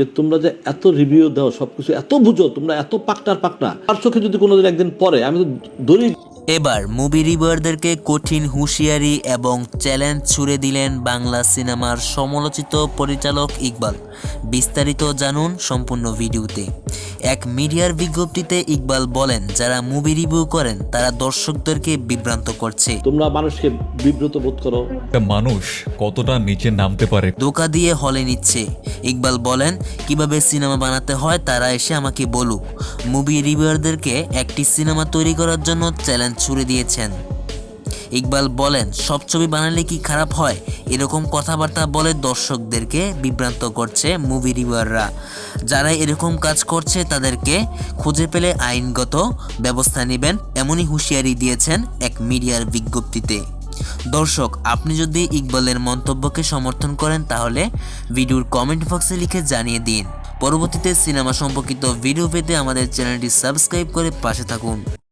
যে তোমরা যে এত রিভিউ দাও, সবকিছু এত বুঝো, তোমরা এত পাকটার পাকটা আর চোখে যদি কোনোদিন একদিন পরে আমি তো ধরি এবার মুভি রিভারদেরকে কঠিন হুঁশিয়ারি এবং চ্যালেঞ্জ ছুড়ে দিলেন বাংলা সিনেমার সমালোচিত পরিচালক ইকবাল। বিস্তারিত জানুন সম্পূর্ণ ভিডিওতে। এক মিডিয়ার বিজ্ঞপ্তিতে ইকবাল বলেন যারা মুভি রিভিউ করেন তারা দর্শকদেরকে বিভ্রান্ত করছে। তোমরা মানুষকে বিব্রত বোধ করো। একটা মানুষ কতটা নিচে নামতে পারে? ধোকা দিয়ে হলে নিচ্ছে। ইকবাল বলেন কীভাবে সিনেমা বানাতে হয় তারা এসে আমাকে বলুক। মুভি রিভিউয়ারদেরকে একটি সিনেমা তৈরি করার জন্য চ্যালেঞ্জ ছুড়ে দিয়েছেন। ইকবাল বলেন, সব ছবি বানালে কি খারাপ হয়? এরকম কথাবার্তা বলে দর্শকদেরকে বিভ্রান্ত করছে মুভি রিভিউয়াররা যারা এরকম কাজ করছে তাদেরকে খুঁজে পেলে আইনগত ব্যবস্থা নেবেন, এমনই হুঁশিয়ারি দিয়েছেন এক মিডিয়ার বিজ্ঞপ্তিতে। দর্শক, আপনি যদি ইকবালের মন্তব্যকে সমর্থন করেন তাহলে ভিডিওর কমেন্ট বক্সে লিখে জানিয়ে দিন। পরবর্তীতে সিনেমা সম্পর্কিত ভিডিও পেতে আমাদের চ্যানেলটি সাবস্ক্রাইব করে পাশে থাকুন।